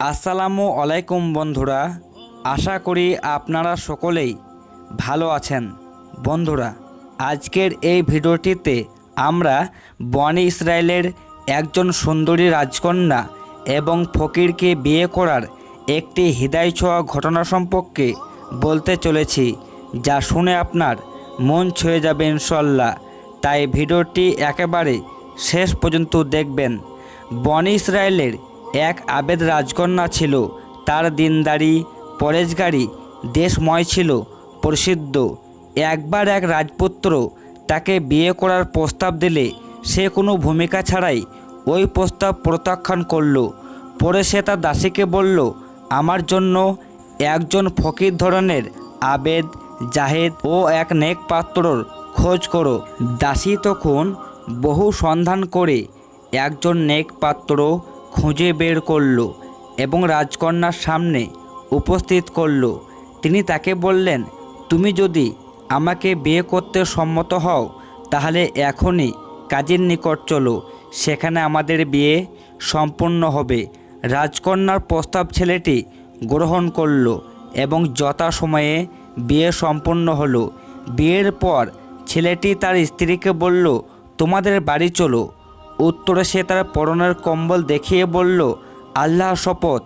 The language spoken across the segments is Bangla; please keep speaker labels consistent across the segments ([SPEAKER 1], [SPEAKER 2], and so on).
[SPEAKER 1] আসসালামু আলাইকুম বন্ধুরা, আশা করি আপনারা সকলেই ভালো আছেন। বন্ধুরা, আজকের এই ভিডিওটিতে আমরা বনি ইসরায়েলের একজন সুন্দরী রাজকন্যা এবং ফকিরকে বিয়ে করার একটি হৃদয় ছোঁয়া ঘটনা সম্পর্কে বলতে চলেছি, যা শুনে আপনার মন ছুঁয়ে যাবে ইনশাল্লাহ তাই ভিডিওটি একেবারে শেষ পর্যন্ত দেখবেন। বনি ইসরায়েলের এক আবেদ রাজকন্যা ছিল। তার দিনদারি পরেশগাড়ি দেশময় ছিল, প্রসিদ্ধ। একবার এক রাজপুত্র তাকে বিয়ে করার প্রস্তাব দিলে সে কোনো ভূমিকা ছাড়াই ওই প্রস্তাব প্রত্যাখ্যান করল। পরে সে তার দাসীকে বলল, আমার জন্য একজন ফকির ধরনের আবেদ, জাহেদ ও এক নেক পাত্রর খোঁজ করো। দাসী তখন বহু সন্ধান করে একজন নেক পাত্র খুঁজে বের করল এবং রাজকন্যার সামনে উপস্থিত করল। তিনি তাকে বললেন, তুমি যদি আমাকে বিয়ে করতে সম্মত হও, তাহলে এখনই কাজের নিকট চলো। সেখানে আমাদের বিয়ে সম্পন্ন হবে। রাজকন্যার প্রস্তাব ছেলেটি গ্রহণ করল এবং যথাসময়ে বিয়ে সম্পন্ন হলো। বিয়ের পর ছেলেটি তার স্ত্রীকে বলল, তোমাদের বাড়ি চলো। উত্তরে সে তার পরনের কম্বল দেখিয়ে বলল, আল্লাহ শপথ।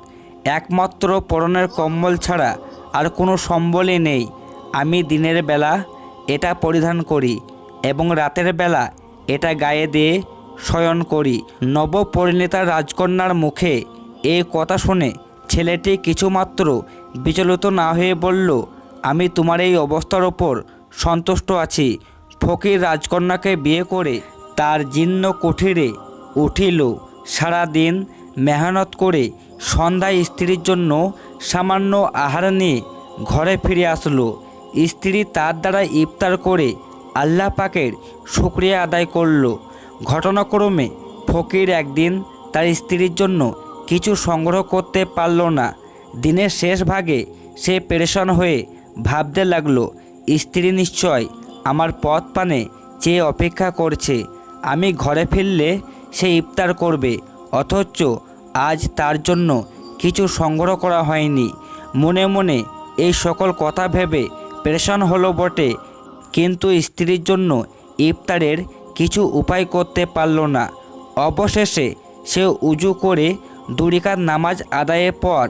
[SPEAKER 1] একমাত্র পরনের কম্বল ছাড়া আর কোনো সম্বলই নেই। আমি দিনের বেলা এটা পরিধান করি এবং রাতের বেলা এটা গায়ে দিয়ে শয়ন করি। নবপরিণীতা রাজকন্যার মুখে এই কথা শুনে ছেলেটি কিছুমাত্র বিচলিত না হয়ে বলল, আমি তোমার এই অবস্থার ওপর সন্তুষ্ট আছি। ফকির রাজকন্যাকে বিয়ে করে তার জীর্ণ কুঠিরে উঠিল। সারাদিন মেহনত করে সন্ধ্যায় স্ত্রীর জন্য সামান্য আহার নিয়ে ঘরে ফিরে আসলো। স্ত্রী তার দ্বারা ইফতার করে আল্লাহ পাকের শুক্রিয়া আদায় করল। ঘটনাক্রমে ফকির একদিন তার স্ত্রীর জন্য কিছু সংগ্রহ করতে পারল না। দিনের শেষ ভাগে সে পেরেশান হয়ে ভাবতে লাগল, স্ত্রী নিশ্চয় আমার পথ পানে চেয়ে অপেক্ষা করছে। আমি ঘরে ফিরলে সে ইফতার করবে, অথচ আজ তার জন্য কিছু সংগ্রহ করা হয়নি। মনে মনে এই সকল কথা ভেবে পেরেশান হলো বটে, কিন্তু স্ত্রীর জন্য ইফতারের কিছু উপায় করতে পারল না। অবশেষে সে উজু করে দুরিকার নামাজ আদায়ের পর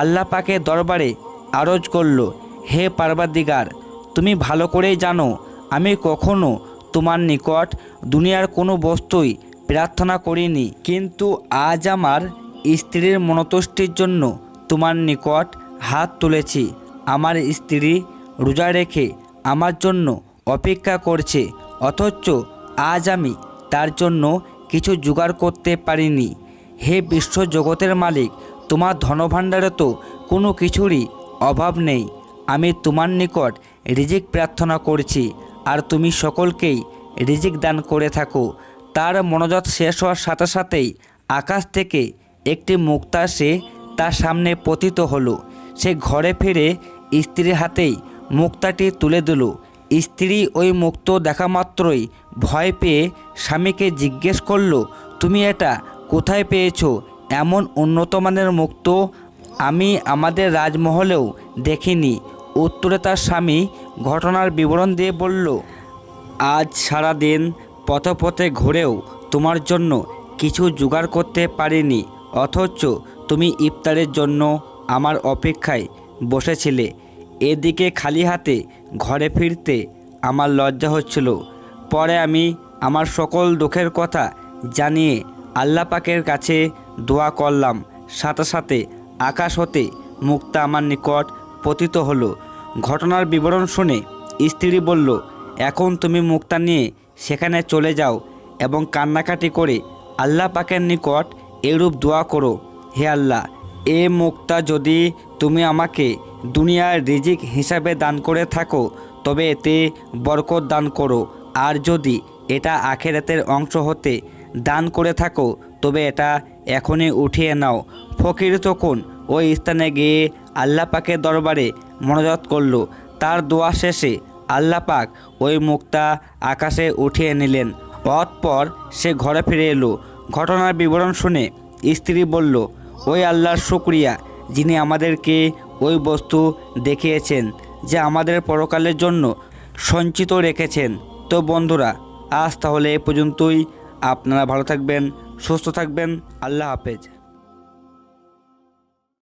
[SPEAKER 1] আল্লাহ পাকের দরবারে আরজ করল, হে পার্বাদিগার, তুমি ভালো করেই জানো, আমি কখনো তোমার নিকট দুনিয়ার কোনো বস্তুই প্রার্থনা করিনি। কিন্তু আজ আমার স্ত্রীর মনতুষ্টির জন্য তোমার নিকট হাত তুলেছি। আমার স্ত্রী রোজা রেখে আমার জন্য অপেক্ষা করছে, অথচ আজ আমি তার জন্য কিছু জোগাড় করতে পারিনি। হে বিশ্ব জগতের মালিক, তোমার ধনভাণ্ডারে তো কোনো কিছুরই অভাব নেই। আমি তোমার নিকট রিজিক প্রার্থনা করছি। আর তুমি সকলকেই রিজিক দান করে থাকো। তার মনোজাত শেষ হওয়ার সাথে সাথেই আকাশ থেকে একটি মুক্তা সে তার সামনে পতিত হলো। সে ঘরে ফিরে স্ত্রীর হাতেই মুক্তাটি তুলে দিল। স্ত্রী ওই মুক্ত দেখা মাত্রই ভয় পেয়ে স্বামীকে জিজ্ঞেস করল, তুমি এটা কোথায় পেয়েছ? এমন উন্নত মানের মুক্ত আমি আমাদের রাজমহলেও দেখিনি। উত্তরে তার স্বামী ঘটনার বিবরণ দিয়ে বলল, আজ সারা দিন পথে পথে ঘুরেও তোমার জন্য কিছু জোগাড় করতে পারিনি, অথচ তুমি ইফতারের জন্য আমার অপেক্ষায় বসেছিলে। এদিকে খালি হাতে ঘরে ফিরতে আমার লজ্জা হচ্ছিল। পরে আমি আমার সকল দুঃখের কথা জানিয়ে আল্লাহ পাকের কাছে দোয়া করলাম। সাথে সাথে আকাশ হতে মুক্তা আমার নিকট পতিত হলো। ঘটনার বিবরণ শুনে স্ত্রী বলল, এখন তুমি মুক্তা নিয়ে সেখানে চলে যাও এবং কান্নাকাটি করে আল্লাহ পাকের নিকট এরূপ দোয়া করো। হে আল্লাহ, এ মুক্তা যদি তুমি আমাকে দুনিয়ার রিজিক হিসাবে দান করে থাকো, তবে এতে বরকত দান করো। আর যদি এটা আখেরাতের অংশ হতে দান করে থাকো, তবে এটা এখনই উঠিয়ে নাও। ফকির তখন ওই স্থানে গিয়ে আল্লাহ পাকের দরবারে মনোজাত করল। তার দোয়া শেষে আল্লাহ পাক ওই মুক্তা আকাশে উঠিয়ে নিলেন। অতপর সে ঘরে ফিরে এলো। ঘটনার বিবরণ শুনে স্ত্রী বলল, ওই আল্লাহর শুক্রিয়া যিনি আমাদেরকে ওই বস্তু দেখিয়েছেন যে আমাদের পরকালের জন্য সঞ্চিত রেখেছেন। তো বন্ধুরা, আজ তাহলে এ পর্যন্তই। আপনারা ভালো থাকবেন, সুস্থ থাকবেন। আল্লাহ হাফেজ।